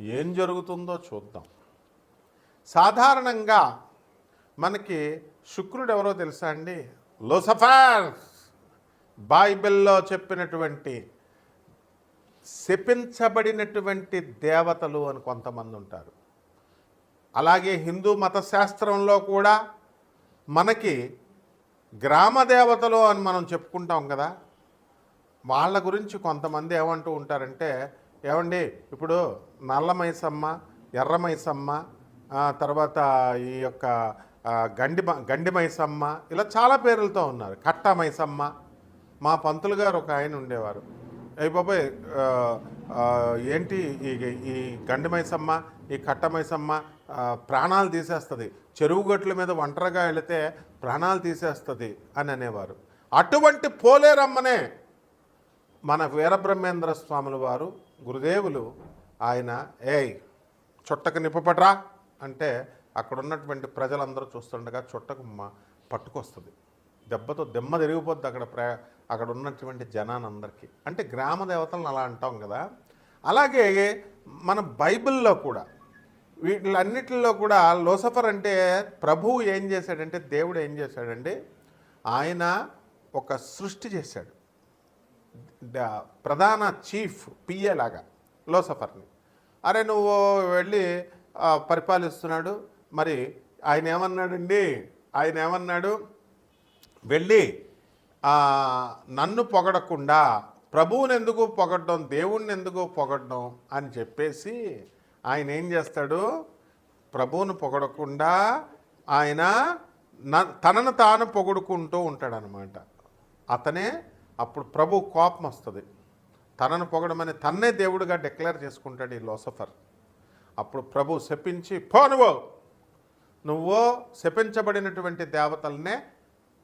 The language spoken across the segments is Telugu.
ఏం జరుగుతుందో చూద్దాం. సాధారణంగా మనకి శుక్రుడు ఎవరో తెలుసా అండి? లోసఫర్. బైబిల్లో చెప్పినటువంటి శపించబడినటువంటి దేవతలు అని కొంతమంది ఉంటారు. అలాగే హిందూ మత శాస్త్రంలో కూడా మనకి గ్రామ దేవతలు అని మనం చెప్పుకుంటాం కదా. వాళ్ళ గురించి కొంతమంది ఏమంటూ ఉంటారంటే ఏమండి? ఇప్పుడు నల్ల మైసమ్మ ఎర్ర మైసమ్మ తర్వాత ఈ యొక్క గండి గండి మైసమ్మ ఇలా చాలా పేర్లతో ఉన్నారు. కట్ట మైసమ్మ. మా పంతులు గారు ఒక ఆయన ఉండేవారు. అయ్యి బాబాయ్ ఏంటి ఈ ఈ గండి మైసమ్మ ఈ కట్ట మైసమ్మ ప్రాణాలు తీసేస్తుంది. చెరువు గట్ల మీద ఒంటరిగా వెళితే ప్రాణాలు తీసేస్తుంది అని అనేవారు. అటువంటి పోలేరమ్మనే మన వీరబ్రహ్మేంద్ర స్వాముల వారు గురుదేవులు ఆయన ఏయ్ చుట్టకు నిప్పపట్రా అంటే అక్కడ ఉన్నటువంటి ప్రజలందరూ చూస్తుండగా చుట్టకు పట్టుకొస్తుంది. దెబ్బతో దెమ్మ తిరిగిపోద్ది అక్కడ ప్ర అక్కడ ఉన్నటువంటి జనానందరికీ. అంటే గ్రామ దేవతలను అలా అంటాం కదా. అలాగే మన బైబిల్లో కూడా వీటిలన్నిటిలో కూడా లోసఫర్ అంటే ప్రభువు ఏం చేశాడంటే దేవుడు ఏం చేశాడంటే ఆయన ఒక సృష్టి చేశాడు. ప్రధాన చీఫ్ పిఏ లాగా లోసఫర్ని అరే నువ్వు వెళ్ళి పరిపాలిస్తున్నాడు. మరి ఆయన ఏమన్నాడండి? ఆయన ఏమన్నాడు? వెళ్ళి నన్ను పొగడకుండా ప్రభువుని ఎందుకు పొగడడం దేవుణ్ణి ఎందుకు పొగడడం అని చెప్పేసి ఆయన ఏం చేస్తాడు? ప్రభువుని పొగడకుండా ఆయన న- తనను తాను పొగుడుకుంటూ ఉంటాడనమాట. అతనే అప్పుడు ప్రభు కోపం వస్తుంది. తనను పొగడమని తన్నే దేవుడిగా డిక్లేర్ చేసుకుంటాడు ఈ లోసఫర్. అప్పుడు ప్రభు శపించి పో నువ్వు! శపించబడినటువంటి దేవతలనే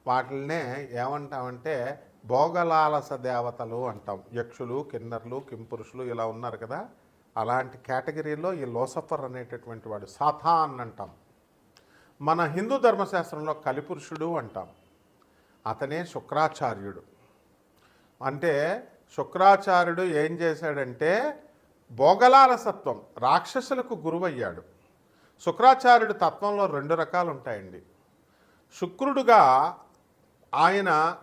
వాటిల్నే ఏమంటామంటే భోగలాలస దేవతలు అంటాం. యక్షులు కిన్నర్లు కింపురుషులు ఇలా ఉన్నారు కదా. అలాంటి కేటగిరీలో ఈ లోసఫర్ అనేటటువంటి వాడు సాథాన్ అంటాం. మన హిందూ ధర్మశాస్త్రంలో కలిపురుషుడు అంటాం. అతనే శుక్రాచార్యుడు. అంటే శుక్రాచార్యుడు ఏం చేశాడంటే భోగలాలసత్వం రాక్షసులకు గురువయ్యాడు. శుక్రాచార్యుడు తత్వంలో రెండు రకాలు ఉంటాయండి శుక్రుడుగా ఆయన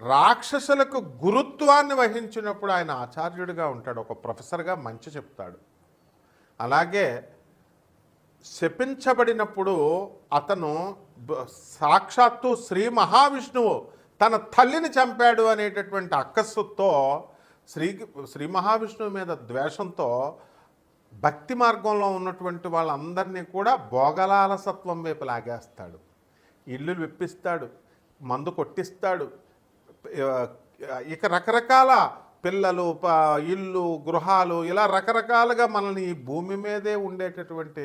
రాక్షసులకు గురుత్వాన్ని వహించినప్పుడు ఆయన ఆచార్యుడిగా ఉంటాడు. ఒక ప్రొఫెసర్గా మంచి చెప్తాడు. అలాగే శపించబడినప్పుడు అతను సాక్షాత్తు శ్రీ మహావిష్ణువు తన తల్లిని చంపాడు అనేటటువంటి అక్కస్సుతో శ్రీ శ్రీ మహావిష్ణువు మీద ద్వేషంతో భక్తి మార్గంలో ఉన్నటువంటి వాళ్ళందరినీ కూడా భోగలాలసత్వం వైపు లాగేస్తాడు. ఇల్లు విప్పిస్తాడు మందు కొట్టిస్తాడు. ఇక రకరకాల పిల్లలు ప ఇల్లు గృహాలు ఇలా రకరకాలుగా మనల్ని ఈ భూమి మీదే ఉండేటటువంటి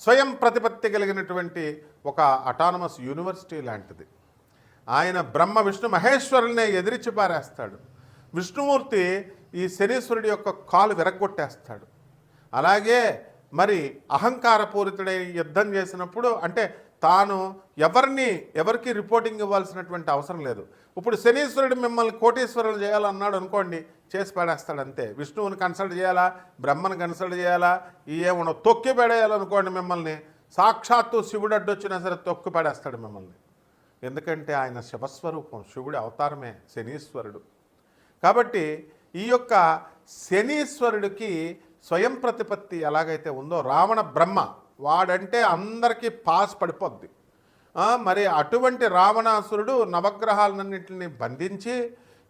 స్వయం ప్రతిపత్తి కలిగినటువంటి ఒక అటానమస్ యూనివర్సిటీ లాంటిది. ఆయన బ్రహ్మ విష్ణు మహేశ్వరుల్నే ఎదిరించి పారేస్తాడు. విష్ణుమూర్తి ఈ శనీశ్వరుడి యొక్క కాలు విరగొట్టేస్తాడు అలాగే మరి అహంకారపూరితుడై యుద్ధం చేసినప్పుడు అంటే తాను ఎవరిని ఎవరికి రిపోర్టింగ్ ఇవ్వాల్సినటువంటి అవసరం లేదు. ఇప్పుడు శనీశ్వరుడు మిమ్మల్ని కోటీశ్వరులు చేయాలన్నాడు అనుకోండి చేసి పడేస్తాడు అంతే విష్ణువుని కన్సల్ట్ చేయాలా? బ్రహ్మను కన్సల్ట్ చేయాలా? ఏమన్నా తొక్కి పడేయాలనుకోండి మిమ్మల్ని. సాక్షాత్తు శివుడు అడ్డొచ్చినా సరే తొక్కి పడేస్తాడు మిమ్మల్ని. ఎందుకంటే ఆయన శివస్వరూపం శివుడి అవతారమే శనీశ్వరుడు. కాబట్టి ఈ యొక్క శనీశ్వరుడికి స్వయం ప్రతిపత్తి ఎలాగైతే ఉందో రావణ బ్రహ్మ వాడంటే అందరికీ పాస్ పడిపోద్ది. మరి అటువంటి రావణాసురుడు నవగ్రహాలన్నింటిని బంధించి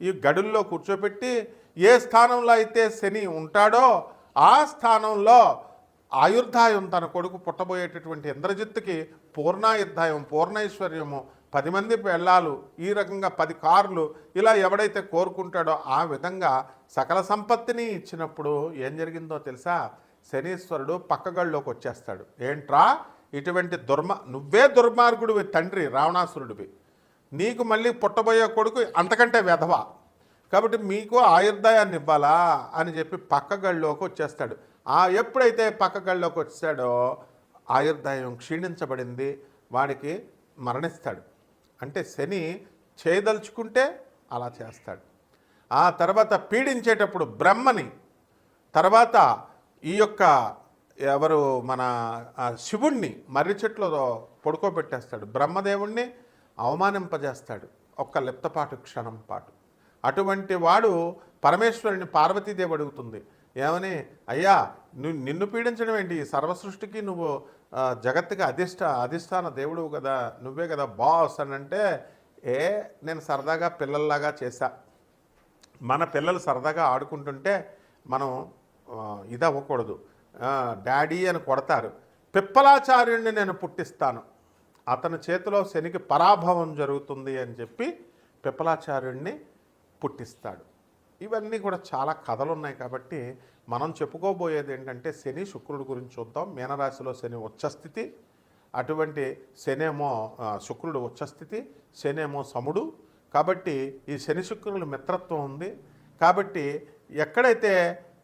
ఈ గడుల్లో కూర్చోపెట్టి ఏ స్థానంలో అయితే శని ఉంటాడో ఆ స్థానంలో ఆయుర్ధాయం తన కొడుకు పుట్టబోయేటటువంటి ఇంద్రజిత్తుకి పూర్ణాయుర్ధాయం పూర్ణైశ్వర్యము పది మంది పెళ్ళాలు ఈ రకంగా పది కార్లు ఇలా ఎవడైతే కోరుకుంటాడో ఆ విధంగా సకల సంపత్తిని ఇచ్చినప్పుడు ఏం జరిగిందో తెలుసా? శనీశ్వరుడు పక్కగళ్ళలోకి వచ్చేస్తాడు. ఏంట్రా? ఇటువంటి దుర్మ నువ్వే దుర్మార్గుడివి తండ్రి రావణాసురుడివి. నీకు మళ్ళీ పుట్టబోయే కొడుకు అంతకంటే వెధవ. కాబట్టి మీకు ఆయుర్దాయాన్ని ఇవ్వాలా అని చెప్పి పక్క గడిలోకి వచ్చేస్తాడు. ఆ ఎప్పుడైతే పక్క గళ్ళలోకి వచ్చాడో ఆయుర్దాయం క్షీణించబడింది వాడికి మరణిస్తాడు. అంటే శని చేయదలుచుకుంటే అలా చేస్తాడు. ఆ తర్వాత పీడించేటప్పుడు బ్రహ్మని తర్వాత ఈ యొక్క ఎవరు మన శివుణ్ణి మర్రి చెట్లతో పడుకోబెట్టేస్తాడు. బ్రహ్మదేవుణ్ణి అవమానింపజేస్తాడు ఒక్క లిప్తపాటు క్షణం పాటు. అటువంటి వాడు పరమేశ్వరుని పార్వతీదేవి అడుగుతుంది. ఏమని? అయ్యా నువ్వు నిన్ను పీడించడం ఏంటి? సర్వసృష్టికి నువ్వు జగత్తుకి అధిష్ట అధిష్టాన దేవుడు కదా నువ్వే కదా బాస్ అని అంటే ఏ నేను సరదాగా పిల్లల్లాగా చేశా. మన పిల్లలు సరదాగా ఆడుకుంటుంటే మనం ఇది అవ్వకూడదు డాడీ అని కొడతారు. పిప్పలాచార్యుణ్ణి నేను పుట్టిస్తాను. అతని చేతిలో శనికి పరాభవం జరుగుతుంది అని చెప్పి పిప్పలాచార్యుణ్ణి పుట్టిస్తాడు. ఇవన్నీ కూడా చాలా కథలు ఉన్నాయి కాబట్టి మనం చెప్పుకోబోయేది ఏంటంటే శని శుక్రుడి గురించి చూద్దాం. మీనరాశిలో శని ఉచ్చస్థితి అటువంటి శనేమో శుక్రుడు ఉచ్చస్థితి శనేమో సముడు. కాబట్టి ఈ శని శుక్రుల మిత్రత్వం ఉంది. కాబట్టి ఎక్కడైతే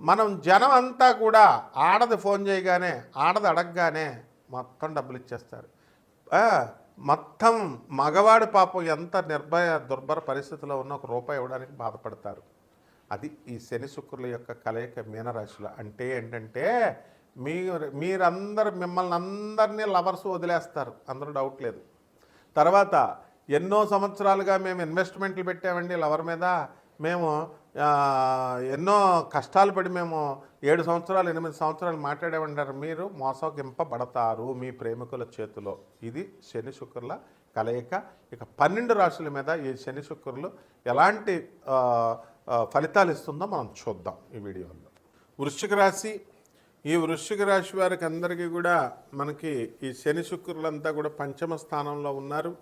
మనం జనం అంతా కూడా ఆడది ఫోన్ చేయగానే ఆడది అడగగానే మొత్తం డబ్బులు ఇచ్చేస్తారు. మొత్తం మగవాడి పాపం ఎంత నిర్భయ దుర్భర పరిస్థితిలో ఉన్న ఒక రూపాయి ఇవ్వడానికి బాధపడతారు. అది ఈ శని శుక్రుల యొక్క కలయిక మీనరాశిలో. అంటే ఏంటంటే మీరు మీరందరు మిమ్మల్ని అందరినీ లవర్స్ వదిలేస్తారు. అందరూ డౌట్ లేదు. తర్వాత ఎన్నో సంవత్సరాలుగా మేము ఇన్వెస్ట్మెంట్లు పెట్టామండి లవర్ మీద. మేము ఎన్నో కష్టాలు పడి మేము ఏడు సంవత్సరాలు ఎనిమిది సంవత్సరాలు మాట్లాడేమంటారు మీరు మోసగింపబడతారు మీ ప్రేమికుల చేతిలో. ఇది శని శుక్రుల కలయిక. ఇక పన్నెండు రాశుల మీద ఈ శని శుక్రులు ఎలాంటి ఫలితాలు ఇస్తుందో మనం చూద్దాం ఈ వీడియోలో. వృశ్చిక రాశి. ఈ వృశ్చిక రాశి వారికి అందరికీ కూడా మనకి ఈ శని శుక్రులంతా కూడా పంచమ స్థానంలో ఉన్నారు.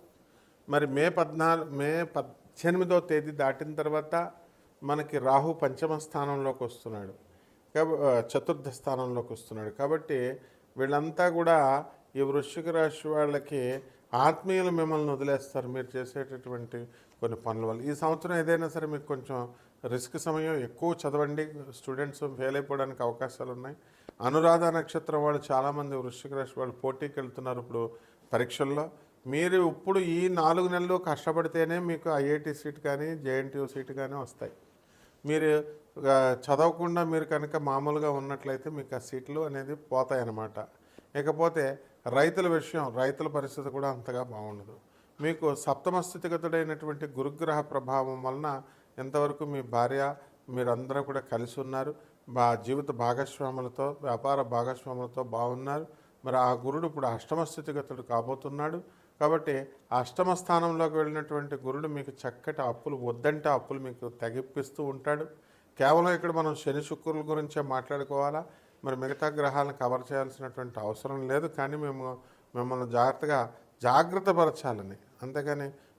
మరి మే పద్నాలుగు మే పద్ ఎనిమిదో తేదీ దాటిన తర్వాత మనకి రాహు పంచమ స్థానంలోకి వస్తున్నాడు. చతుర్థ స్థానంలోకి వస్తున్నాడు. కాబట్టి వీళ్ళంతా కూడా ఈ వృశ్చిక రాశి వాళ్ళకి ఆత్మీయులు మిమ్మల్ని వదిలేస్తారు. మీరు చేసేటటువంటి కొన్ని పనుల వల్ల. ఈ సంవత్సరం ఏదైనా సరే మీకు కొంచెం రిస్క్ సమయం ఎక్కువ చదవండి. స్టూడెంట్స్ ఫెయిల్ అయిపోవడానికి అవకాశాలు ఉన్నాయి. అనురాధ నక్షత్రం వాళ్ళు చాలామంది వృశ్చిక రాశి వాళ్ళు పోటీకి వెళ్తున్నారు ఇప్పుడు పరీక్షల్లో. మీరు ఇప్పుడు ఈ నాలుగు నెలలు కష్టపడితేనే మీకు ఐఐటి సీట్ కానీ జేఎన్టీయూ సీట్ కానీ వస్తాయి. మీరు చదవకుండా మీరు కనుక మామూలుగా ఉన్నట్లయితే మీకు ఆ సీట్లు అనేది పోతాయి అన్నమాట ఇకపోతే రైతుల విషయం రైతుల పరిస్థితి కూడా అంతగా బాగుండదు. మీకు సప్తమ స్థితిగతుడైనటువంటి గురుగ్రహ ప్రభావం వలన ఎంతవరకు మీ భార్య మీరందరూ కూడా కలిసి ఉన్నారు. బా జీవిత భాగస్వాములతో వ్యాపార భాగస్వాములతో బాగున్నారు. మరి ఆ గురుడు ఇప్పుడు అష్టమ స్థితిగతుడు కాబోతున్నాడు. కాబట్టి అష్టమ స్థానంలోకి వెళ్ళినటువంటి గురుడు మీకు చక్కటి అప్పులు వద్దంటే అప్పులు మీకు తెగిప్పిస్తూ ఉంటాడు. కేవలం ఇక్కడ మనం శని శుక్రుల గురించే మాట్లాడుకోవాలా? మరి మిగతా గ్రహాలను కవర్ చేయాల్సినటువంటి అవసరం లేదు. కానీ మేము మిమ్మల్ని జాగ్రత్తగా జాగ్రత్త పరచాలని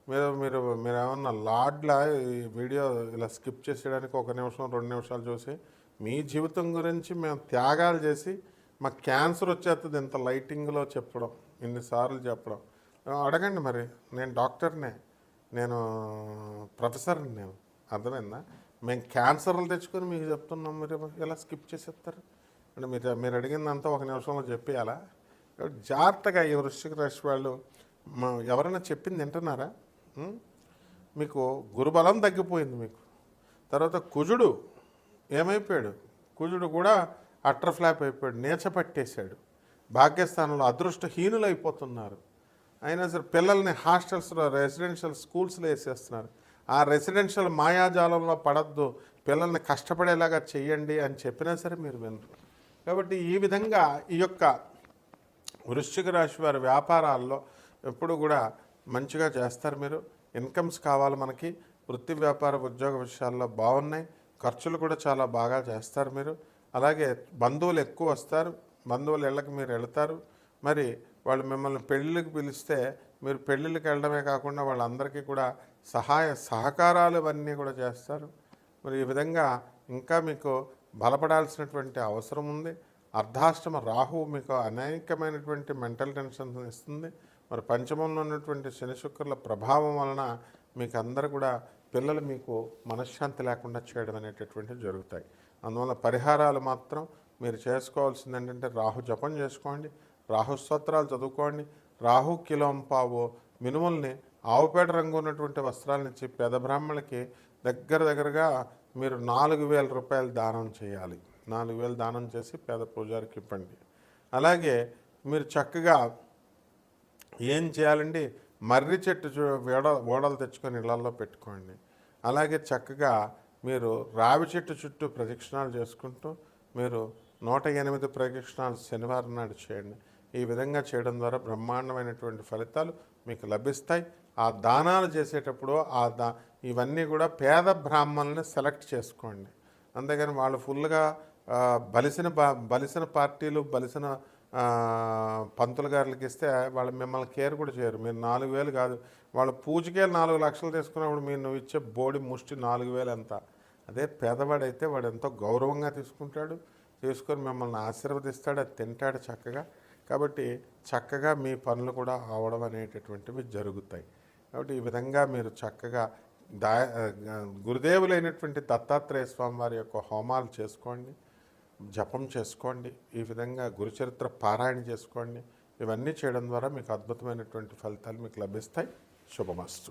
మీరు మీరు మీరు ఏమన్నా లాడ్లా ఈ వీడియో ఇలా స్కిప్ చేసేయడానికి ఒక నిమిషం రెండు నిమిషాలు చూసి మీ జీవితం గురించి మేము త్యాగాలు చేసి మాకు క్యాన్సర్ వచ్చేస్తుంది ఇంత లైటింగ్లో చెప్పడం ఇన్నిసార్లు చెప్పడం. అడగండి మరి. నేను డాక్టర్నే. నేను ప్రొఫెసర్ని నేను. అర్థమైందా? మేము క్యాన్సర్లు తెచ్చుకొని మీకు చెప్తున్నాం. మీరు ఎలా స్కిప్ చేసేస్తారు? అంటే మీరు మీరు అడిగిందంతా ఒక నిమిషంలో చెప్పేయాలా? జాగ్రత్తగా ఈ వృశ్చిక రాశి వాళ్ళు ఎవరైనా చెప్పింది వింటున్నారా? మీకు గురుబలం తగ్గిపోయింది మీకు. తర్వాత కుజుడు ఏమైపోయాడు? కుజుడు కూడా అట్టర్ ఫ్లాప్ అయిపోయాడు. నేచ పట్టేశాడు. భాగ్యస్థానంలో అదృష్టహీనులు అయిపోతున్నారు అయినా సరే పిల్లల్ని హాస్టల్స్లో రెసిడెన్షియల్ స్కూల్స్లో వేసేస్తున్నారు. ఆ రెసిడెన్షియల్ మాయాజాలంలో పడద్దు పిల్లల్ని కష్టపడేలాగా చేయండి అని చెప్పినా సరే మీరు వినరు. కాబట్టి ఈ విధంగా ఈ యొక్క వృశ్చిక రాశి వారి వ్యాపారాల్లో ఎప్పుడు కూడా మంచిగా చేస్తారు మీరు. ఇన్కమ్స్ కావాలి మనకి వృత్తి వ్యాపార ఉద్యోగ విషయాల్లో బాగున్నాయి ఖర్చులు కూడా చాలా బాగా చేస్తారు మీరు. అలాగే బంధువులు ఎక్కువ వస్తారు బంధువులు ఇళ్ళకి మీరు వెళ్తారు. మరి వాళ్ళు మిమ్మల్ని పెళ్ళిళ్ళకి పిలిస్తే మీరు పెళ్ళిళ్ళకి వెళ్ళడమే కాకుండా వాళ్ళందరికీ కూడా సహాయ సహకారాలు ఇవన్నీ కూడా చేస్తారు. మరి ఈ విధంగా ఇంకా మీకు బలపడాల్సినటువంటి అవసరం ఉంది. అర్ధాష్టమ రాహువు మీకు అనేకమైనటువంటి మెంటల్ టెన్షన్ ఇస్తుంది. మరి పంచమంలో ఉన్నటువంటి శని శుక్రుల ప్రభావం వలన మీకు అందరు కూడా పిల్లలు మీకు మనశ్శాంతి లేకుండా చేయడం అనేటటువంటివి జరుగుతాయి. అందువల్ల పరిహారాలు మాత్రం మీరు చేసుకోవాల్సింది ఏంటంటే రాహు జపం చేసుకోండి. రాహు స్తోత్రాలు చదువుకోండి. రాహు కిలోంపావు మినుముల్ని ఆవుపేట రంగు ఉన్నటువంటి వస్త్రాలను ఇచ్చి పేద బ్రాహ్మణులకి దగ్గర దగ్గరగా మీరు నాలుగు వేల రూపాయలు దానం చేయాలి. నాలుగు వేలు దానం చేసి పేద పూజారికి ఇవ్వండి. అలాగే మీరు చక్కగా ఏం చేయాలండి? మర్రి చెట్టు చూ- ఓడ ఓడలు తెచ్చుకొని ఇళ్ళలో పెట్టుకోండి. అలాగే చక్కగా మీరు రావి చెట్టు చుట్టూ ప్రదక్షిణాలు చేసుకుంటూ మీరు నూట ఎనిమిది ప్రదక్షిణాలు శనివారం నాడు చేయండి. ఈ విధంగా చేయడం ద్వారా బ్రహ్మాండమైనటువంటి ఫలితాలు మీకు లభిస్తాయి. ఆ దానాలు చేసేటప్పుడు ఆ దా ఇవన్నీ కూడా పేద బ్రాహ్మణుల్ని సెలెక్ట్ చేసుకోండి. అంతేగాని వాళ్ళు ఫుల్గా బలిసిన బలిసిన పార్టీలు బలిసిన పంతులు గారికి ఇస్తే వాళ్ళు మిమ్మల్ని కేర్ కూడా చేయరు. మీరు నాలుగు వేలు కాదు. వాళ్ళ పూజకే నాలుగు లక్షలు తీసుకున్నప్పుడు మీరు నువ్వు ఇచ్చే బోడి ముష్టి నాలుగు వేలు ఎంత? అదే పేదవాడైతే వాడు ఎంతో గౌరవంగా తీసుకుంటాడు. తీసుకొని మిమ్మల్ని ఆశీర్వదిస్తాడు. అది తింటాడు చక్కగా. కాబట్టి చక్కగా మీ పనులు కూడా అవడం అనేటటువంటివి జరుగుతాయి. కాబట్టి ఈ విధంగా మీరు చక్కగా దా గురుదేవులైనటువంటి దత్తాత్రేయ స్వామి వారి యొక్క హోమాలు చేసుకోండి జపం చేసుకోండి ఈ విధంగా గురుచరిత్ర పారాయణ చేసుకోండి. ఇవన్నీ చేయడం ద్వారా మీకు అద్భుతమైనటువంటి ఫలితాలు మీకు లభిస్తాయి. శుభమస్తు.